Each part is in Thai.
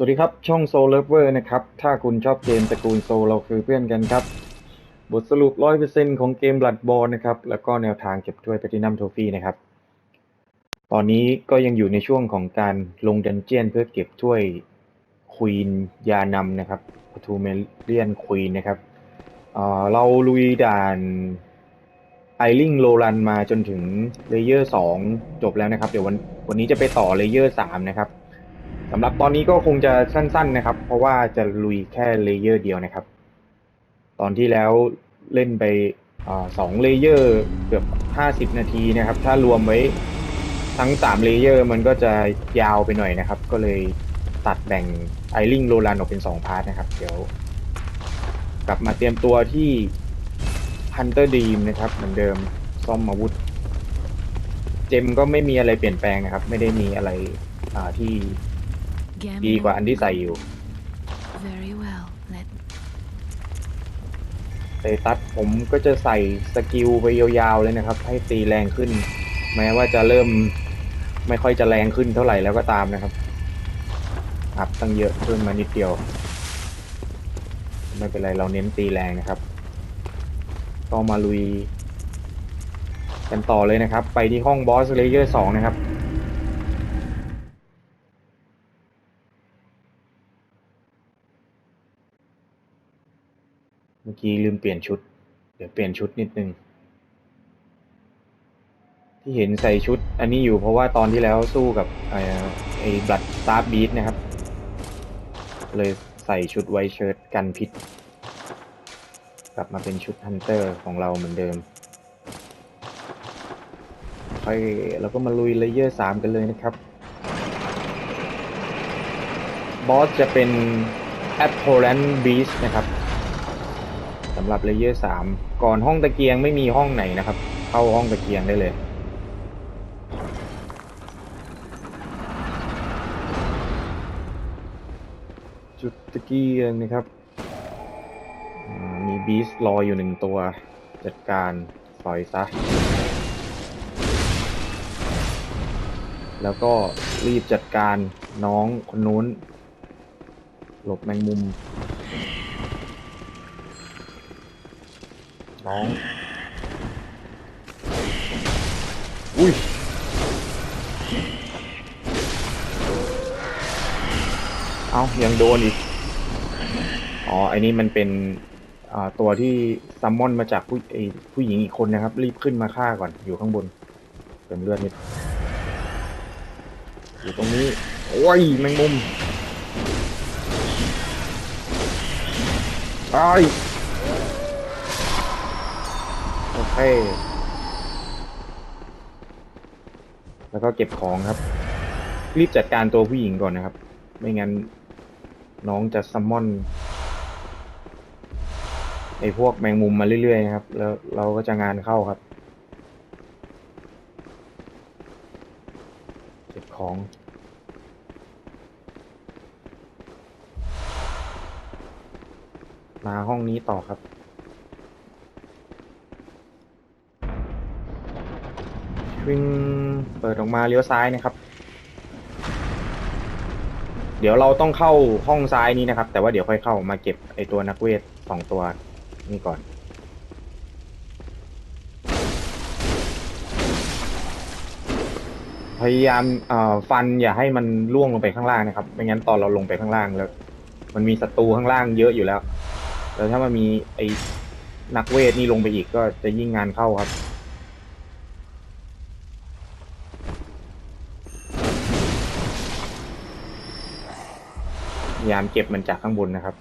สวัสดีครับ ช่อง Soul Lover นะครับ ถ้าคุณชอบเกมตระกูลโซเราคือเพื่อนกันครับ บทสรุป 100%ของเกม Bloodborne นะครับ แล้วก็แนวทางเก็บถ้วย Platinum Trophy นะครับ ตอนนี้ก็ยังอยู่ในช่วงของการลงดันเจียนเพื่อเก็บถ้วยควีนยานำนะครับปทูเมเลียนควีนนะครับเเราลุยด่านไอริงโลรันมาจนถึงเลเยอร์2จบแล้วนะครับ เดี๋ยววันวันนี้จะไปต่อเลเยอร์3นะครับ สำหรับตอนนี้ก็คงจะสั้น ๆนะครับ เพราะว่าจะลุยแค่เลเยอร์เดียวนะครับ ตอนที่แล้วเล่นไปอสองเลเยอร์เกือบห้าสิบนาทีนะครับ ถ้ารวมไว้ทั้งสามเลเยอร์มันก็จะยาวไปหน่อยนะครับ ก็เลยตัดแบ่งไอริงโรลันออกเป็นสองพาร์ทนะครับ เดี๋ยว กลับมาเตรียมตัวที่ Hunter Dream นะครับ เหมือนเดิมซ่อมอาวุธ เจมก็ไม่มีอะไรเปลี่ยนแปลงนะครับ ไม่ได้มีอะไรที่ ดีกว่าอันที่ใส่อยู่ Very well. Let เตตัสผมก็จะใส่สกิลไปยาวๆเลยนะครับ ให้ตีแรงขึ้น แม้ว่าจะเริ่มไม่ค่อยจะแรงขึ้นเท่าไหร่แล้วก็ตามนะครับ อัพตั้งเยอะขึ้นมานิดเดียว ไม่เป็นไรเราเน้นตีแรงนะครับ ก็มาลุยกันต่อเลยนะครับ ไปที่ห้องบอสเลเยอร์สองนะครับ เมื่อ กี้ลืมเปลี่ยนชุด เดี๋ยวเปลี่ยนชุดนิดนึง ที่เห็นใส่ชุด อันนี้อยู่เพราะว่าตอนที่แล้วสู้กับไอ้ไอ้บลัดสตาร์บีทนะครับ เลยใส่ชุดไวท์เชิ้ตกันพิษ กลับมาเป็นชุดฮันเตอร์ของเราเหมือนเดิมค่อยเราก็มาลุยเลเยอร์สามกันเลยนะครับ บอสจะเป็น a p p o l a n Beast นะครับ สำหรับเลเยอร์สามก่อนห้องตะเกียงไม่มีห้องไหนนะครับ เข้าห้องตะเกียงได้เลยจุดตะเกียงนะครับ มีบีสรออยู่หนึ่งตัว จัดการสอยซะ แล้วก็รีบจัดการน้องคนนู้น หลบแมงมุม น้อง อุ้ยเอายังโดนอีก อ๋อไอ้นี่มันเป็นตัวที่ซัมมอนมาจากผู้ไอ้ผู้หญิงอีกคนนะครับ รีบขึ้นมาฆ่าก่อนอยู่ข้างบนเติมเลือดนิดอยู่ตรงนี้ โอ้ยแมงมุมอ้าย โอเคแล้วก็เก็บของครับ รีบจัดการตัวผู้หญิงก่อนนะครับ ไม่งั้น น้องจะซัมมอนไอ้พวกแมงมุมมาเรื่อยๆนะครับ แล้วเราก็จะงานเข้าครับ เก็บของ มาห้องนี้ต่อครับ วิ่งเปิดออกมาเลี้ยวซ้ายนะครับ เดี๋ยวเราต้องเข้าห้องซ้ายนี้นะครับ แต่ว่าเดี๋ยวค่อยเข้ามาเก็บไอตัวนักเวทสองตัวนี่ก่อน พยายามฟันอย่าให้มันล่วงลงไปข้างล่างนะครับไม่งั้นตอนเราลงไปข้างล่างแล้ว มันมีศัตรูข้างล่างเยอะอยู่แล้ว แล้วถ้ามันมีไอ้นักเวทนี่ลงไปอีกก็จะยิ่งงานเข้าครับ ยายามเก็บมันจากข้างบนนะครับ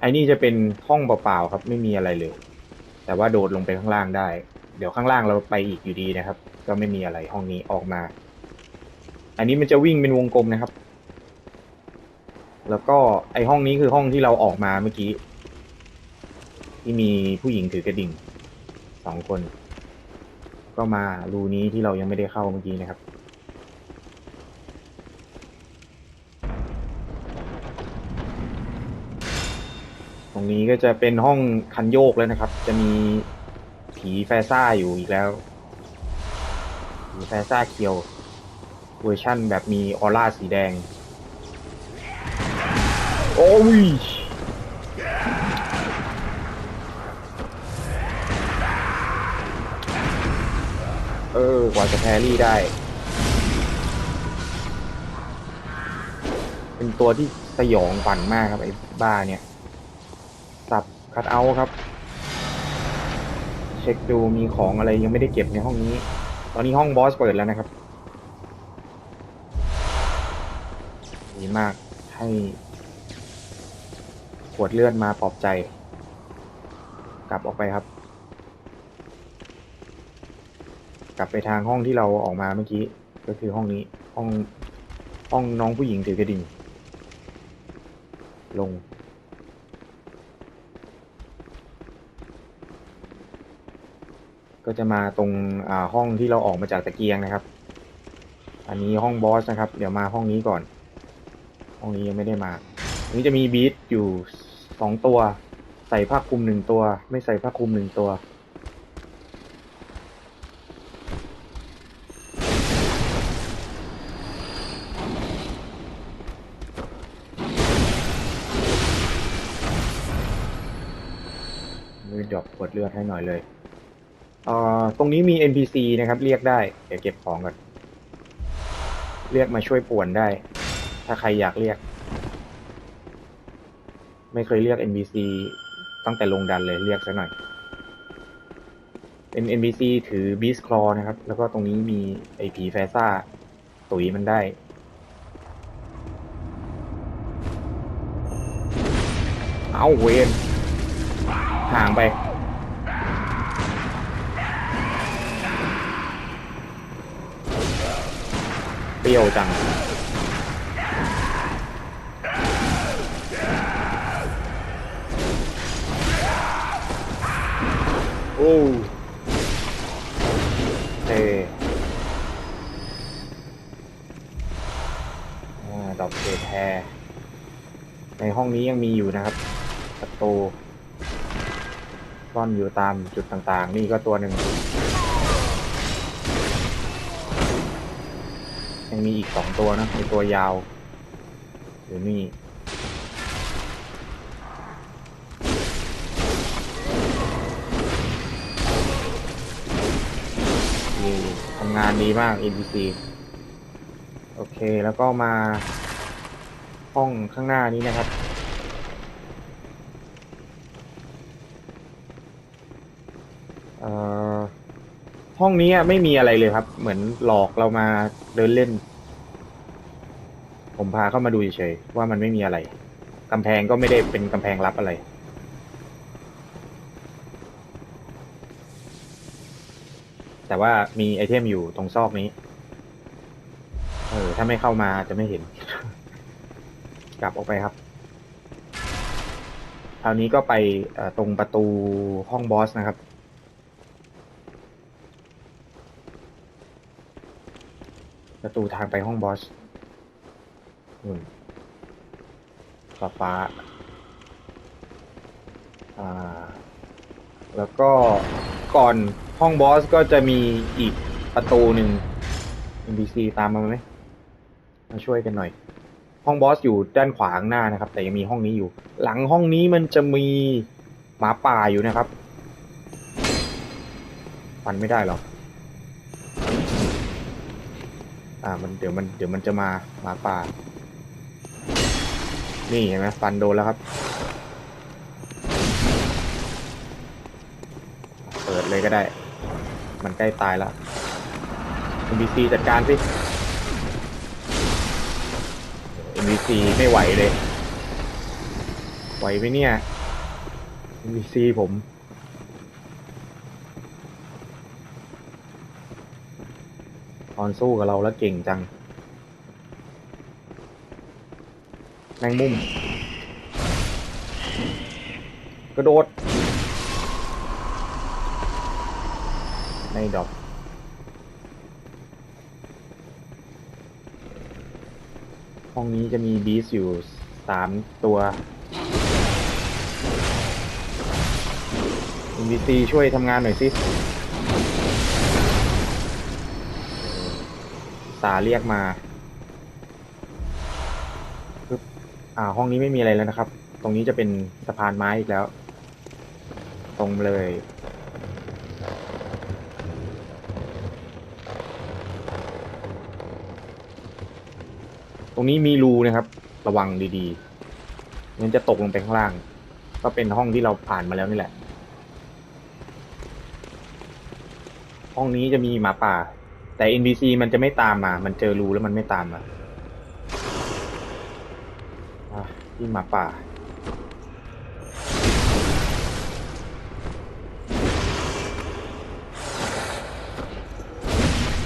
ไอ้นี่จะเป็นห้องเปล่าๆครับ ไม่มีอะไรเลย แต่ว่าโดดลงไปข้างล่างได้ เดี๋ยวข้างล่างเราไปอีกอยู่ดีนะครับ ก็ไม่มีอะไรห้องนี้ออกมา อันนี้มันจะวิ่งเป็นวงกลมนะครับ แล้วก็ไอห้องนี้คือห้องที่เราออกมาเมื่อกี้ ที่มีผู้หญิงถือกระดิ่งสองคน ก็มารูนี้ที่เรายังไม่ได้เข้าเมื่อกี้นะครับ นี้ก็จะเป็นห้องคันโยกแล้วนะครับ จะมีผีแฟซ่าอยู่อีกแล้วผีแฟซ่าเคียว เวอร์ชั่นแบบมีออร่าสีแดง โอ้ยเออ กว่าจะแพรรี่ได้ เป็นตัวที่สยองฝันมากครับไอ้บ้าเนี่ย คัดเอาครับ เช็คดูมีของอะไรยังไม่ได้เก็บในห้องนี้ ตอนนี้ห้องบอสเปิดแล้วนะครับดีมากให้ขวดเลือดมาปลอบใจ กลับออกไปครับ กลับไปทางห้องที่เราออกมาเมื่อกี้ ก็คือห้องนี้ห้องห้องน้องผู้หญิงถือกระดิ่งลง ก็จะมาตรงอ่าห้องที่เราออกมาจากตะเกียงนะครับ อันนี้ห้องบอสนะครับ เดี๋ยวมาห้องนี้ก่อน ห้องนี้ยังไม่ได้มาอันนี้จะมีบีทอยู่สองตัว ใส่ผ้าคลุมหนึ่งตัว ไม่ใส่ผ้าคลุมหนึ่งตัวมือดรอปขวดเลือดให้หน่อยเลย เอ่อตรงนี้มี NPC นะครับ เรียกได้ เดี๋ยวเก็บของก่อน เรียกมาช่วยป่วนได้ ถ้าใครอยากเรียก ไม่เคยเรียก NPC ตั้งแต่ลงดันเลยเรียกซะหน่อย เป็น NPC ถือ Beast Claw นะครับ แล้วก็ตรงนี้มีไอผีแฟซ่า ตุ๋ยมันได้ เอาเวนห่างไป เปรี้ยวจัง โอ้เท่อ่าดอกเกตแฮในห้องนี้ยังมีอยู่นะครับประตูซ่อนอยู่ตามจุดต่างๆ นี่ก็ตัวหนึ่ง ยังมีอีกสองตัวนะมีตัวยาวหรือนี่นี่ทำงานดีมาก NPC โอเค แล้วก็มาห้องข้างหน้านี้นะครับ เอ่อ ห้องนี้ไม่มีอะไรเลยครับ เหมือนหลอกเรามาเดินเล่น ผมพาเข้ามาดูเฉยๆว่ามันไม่มีอะไรกำแพงก็ไม่ได้เป็นกำแพงลับอะไร แต่ว่ามีไอเทมอยู่ตรงซอกนี้ เออ ถ้าไม่เข้ามาจะไม่เห็น กลับออกไปครับคราวนี้ก็ไปตรงประตูห้องบอสนะครับ ประตูทางไปห้องบอสนู่นฟ้าฟ้าอ่า แล้วก็ก่อนห้องบอสก็จะมีอีกประตูหนึ่ง NPC ตามมาไหมมาช่วยกันหน่อย ห้องบอสอยู่ด้านขวาข้างหน้านะครับ แต่ยังมีห้องนี้อยู่ หลังห้องนี้มันจะมีหมาป่าอยู่นะครับฟันไม่ได้หรอ อ่ามันเดี๋ยวมันเดี๋ยวมันจะมาหมาป่า นี่เห็นไหมฟันโดนแล้วครับ เปิดเลยก็ได้ มันใกล้ตายแล้ว NPC จัดการสิ NPC ไม่ไหวเลย ไหวไหมเนี่ย NPC ผม ตอนสู้กับเราแล้วเก่งจัง แมงมุม กระโดดในดอกห้องนี้จะมีบีสอยู่สามตัว NPC ช่วยทำงานหน่อยสิ สาเรียกมาปึ๊บอ่า ห้องนี้ไม่มีอะไรแล้วนะครับ ตรงนี้จะเป็นสะพานไม้อีกแล้ว ตรงเลย ตรงนี้มีรูนะครับ ระวังดีๆงั้นจะตกลงไปข้างล่าง ก็เป็นห้องที่เราผ่านมาแล้วนี่แหละ ห้องนี้จะมีหมาป่า แต่ NPC มันจะไม่ตามมา มันเจอรูแล้วมันไม่ตามมาอะที่หมาป่า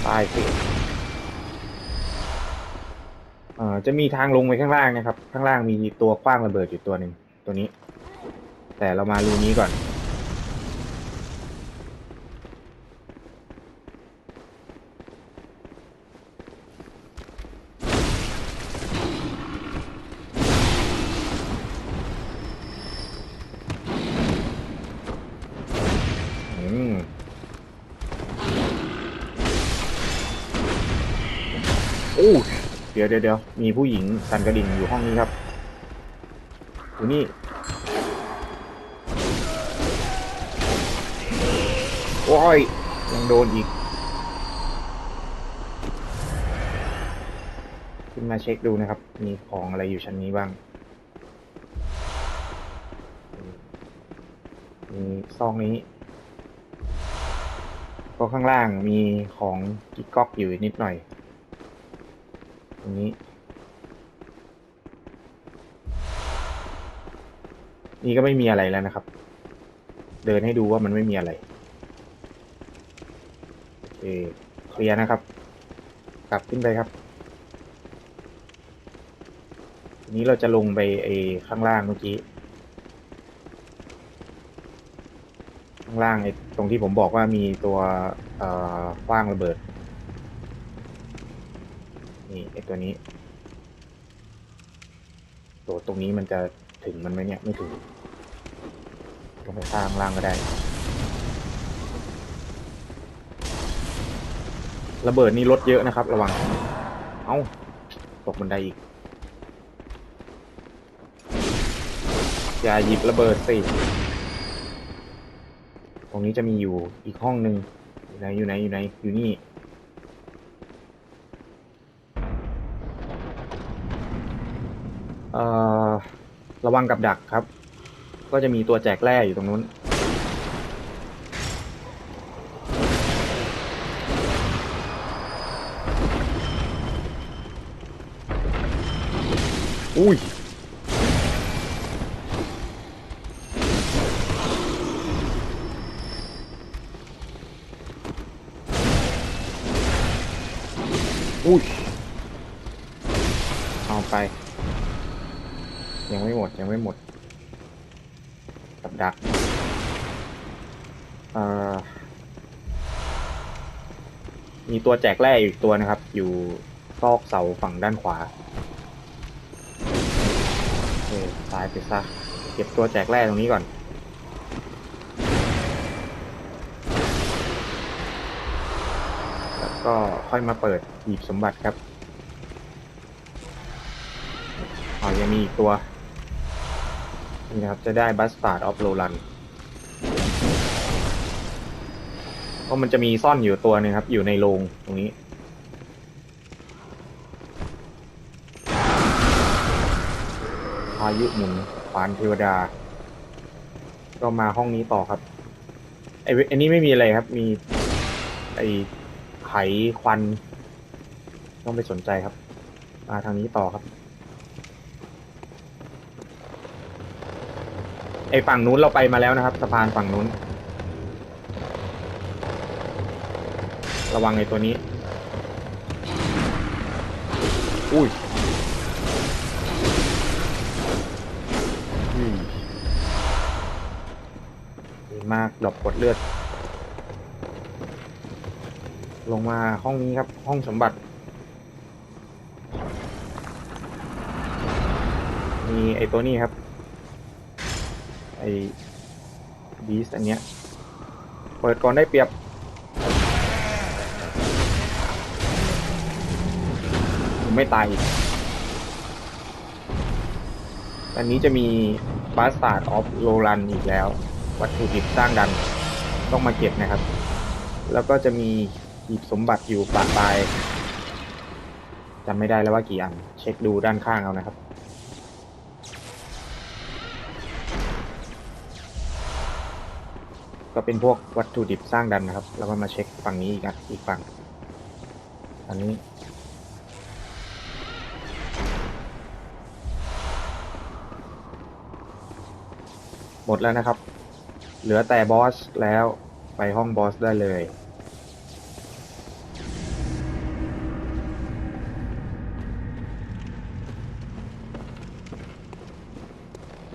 ตายสิเอ่อจะมีทางลงไปข้างล่างนะครับ ข้างล่างมีตัวคว้างระเบิดอยู่ตัวหนึ่งตัวนี้ แต่เรามารูนี้ก่อน ดี๋ยวเดี๋ยวเดี๋ยวมีผู้หญิงสั่นกระดิ่งอยู่ห้องนี้ครับอยู่นี่ โอ้ย ยังโดนอีก ขึ้นมาเช็คดูนะครับ มีของอะไรอยู่ชั้นนี้บ้าง มีซองนี้ก็ข้างล่างมีของกิ๊กก๊อกอยู่นิดหน่อย ตรงนี้ นี่ก็ไม่มีอะไรแล้วนะครับ เดินให้ดูว่ามันไม่มีอะไรโอเคเคลียร์นะครับ กลับขึ้นไปครับทีนี้เราจะลงไปไอ้ข้างล่างเมื่อกี้ข้างล่างไอ้ตรงที่ผมบอกว่ามีตัวเอ่อคว้างระเบิด ไอตัวนี้ตัวตรงนี้มันจะถึงมันไหมเนี่ย ไม่ถึงลงไปข้างล่างก็ได้ ระเบิดนี่ลดเยอะนะครับ ระวัง เอ้า ตกบันไดอีก อย่าหยิบระเบิดสิ ตรงนี้จะมีอยู่อีกห้องหนึ่งอยู่ไหนอยู่ไหนอยู่ไหนอยู่นี่ ระวังกับดักครับ ก็จะมีตัวแจกแร่อยู่ตรงนู้น อุ้ย ตัวแจกแร่อยู่อีกตัวนะครับ อยู่ซอกเสาฝั่งด้านขวาโอเคตายไปซะเก็บตัวแจกแร่ตรงนี้ก่อนแล้วก็ค่อยมาเปิดหีบสมบัติครับอ๋อยังมีอีกตัวนี่นะครับจะได้บัสตาร์ดออฟโรลัน ก็มันจะมีซ่อนอยู่ตัวนึงครับ อยู่ในโรงตรงนี้ พายุหมุนขวานเทวดา ก็มาห้องนี้ต่อครับ ไอ้อันนี้ไม่มีอะไรครับ มี ไอ้ไขควัน ต้องไปสนใจครับ มาทางนี้ต่อครับไอ้ฝั่งนู้นเราไปมาแล้วนะครับสะพานฝั่งนู้น ระวังไอ้ตัวนี้ อุ้ยอุ้ยดีมากดรอปกดเลือด ลงมาห้องนี้ครับ ห้องสมบัติ มีไอ้ตัวนี้ครับ ไอ้บีสอันเนี้ย เปิดก่อนได้เปรียบ ผมไม่ตายอีกอันนี้จะมีบาสตาร์ดออฟโ r รันอีกแล้ว วัตถุดิบสร้างดันต้องมาเก็บนะครับ แล้วก็จะมีหีบสมบัติอยู่ปากปลายจำไม่ได้แล้วว่ากี่อัน เช็คดูด้านข้างเอานะครับ ก็เป็นพวกวัตถุดิบสร้างดันนะครับ แล้วก็มาเช็คฝั่งนี้อีกอีกฝั่งอันนี้ หมดแล้วนะครับ เหลือแต่บอสแล้วไปห้องบอสได้เลย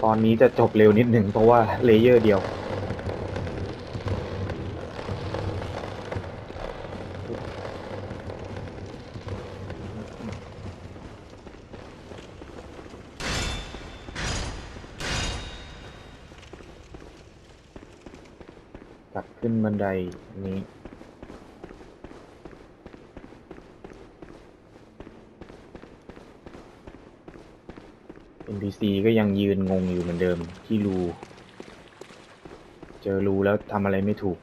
ตอนนี้จะจบเร็วนิดหนึ่งเพราะว่าเลเยอร์เดียว ในบันไดนี้ NPC ก็ยังยืนงงอยู่เหมือนเดิมที่รู เจอรูแล้วทำอะไรไม่ถูก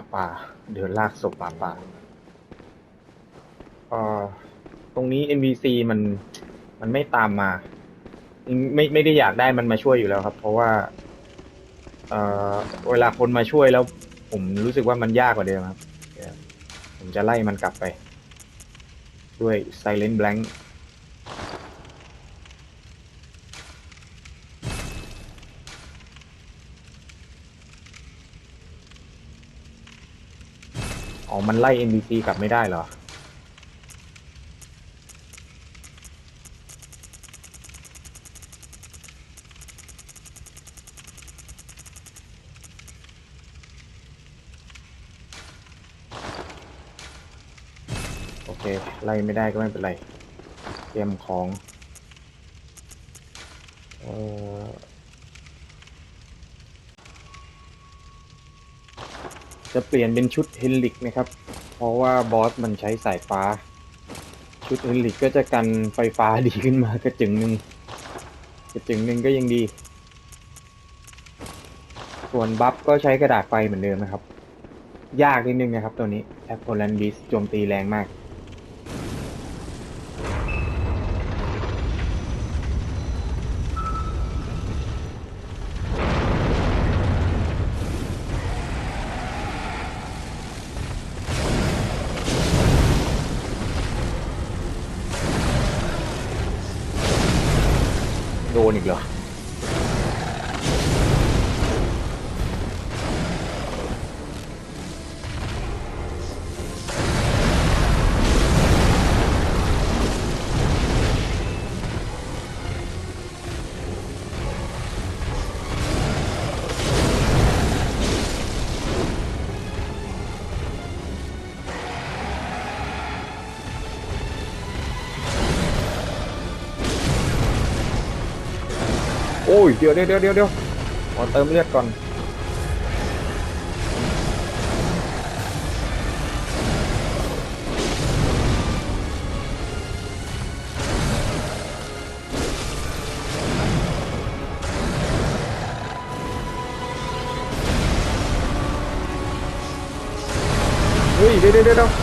าป่า เดินลากศพหมาป่าเอ่อตรงนี้ NPC มันมันไม่ตามมาไม่ไม่ได้อยากได้มันมาช่วยอยู่แล้วครับ เพราะว่าเอ่อเวลาคนมาช่วยแล้ว ผมรู้สึกว่ามันยากกว่าเดิมครับ ผมจะไล่มันกลับไป ด้วย Silent Blank มันไล่ NPC กลับไม่ได้เหรอ โอเค ไล่ไม่ได้ก็ไม่เป็นไร เตรียมของเอ่ จะเปลี่ยนเป็นชุดเฮลิกนะครับ เพราะว่าบอสมันใช้สายฟ้า ชุดเฮลิกก็จะกันไฟฟ้าดีขึ้นมากระจึงหนึ่งกระจึงหนึ่งก็ยังดี ส่วนบัฟก็ใช้กระดาษไฟเหมือนเดิมนะครับ ยากนิดนึงนะครับตัวนี้แอปโพลันบิสโจมตีแรงมาก โดนอีกเหรอ ยเดี๋ยวเดี๋ยวเดี๋ยวเดี๋ยวขอเติมเลือดก่อนเฮ้ยเดี๋ยวเดี๋ยวเดี๋ยว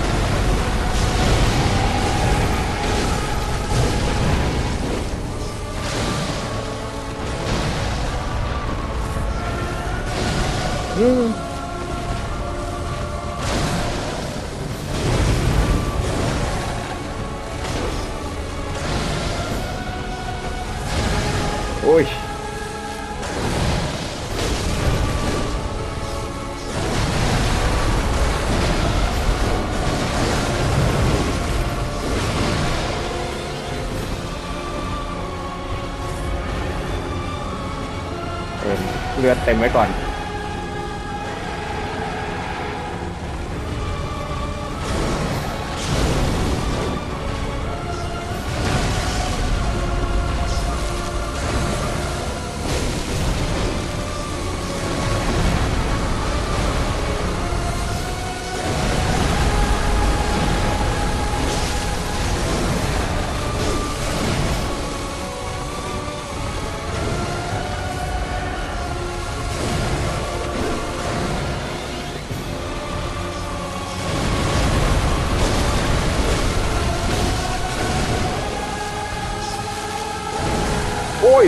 เรือเต็มไว้ก่อน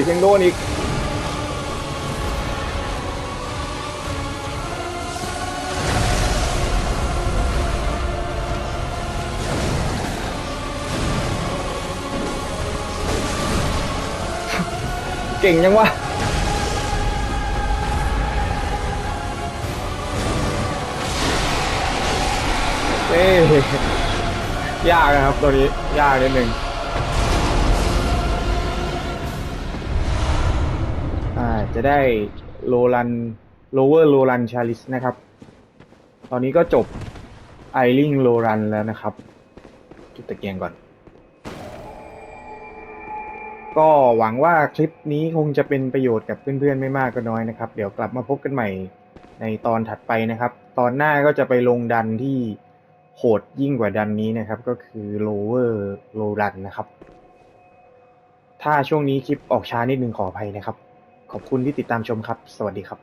ยยังโดนอีกเก่งยังวะเอ้ยยากนะครับตัวนี้ ยากนิดหนึ่ง จะได้โลลันโลเวอร์โลลันชาลิสนะครับ ตอนนี้ก็จบไอริงโลรันแล้วนะครับ จุดตะเกียงก่อน ก็หวังว่าคลิปนี้คงจะเป็นประโยชน์กับเพื่อนๆไม่มากก็น้อยนะครับ เดี๋ยวกลับมาพบกันใหม่ในตอนถัดไปนะครับ ตอนหน้าก็จะไปลงดันที่โหดยิ่งกว่าดันนี้นะครับ ก็คือ lower low run นะครับ ถ้าช่วงนี้คลิปออกช้านิดนึงขออภัยนะครับ ขอบคุณที่ติดตามชมครับ สวัสดีครับ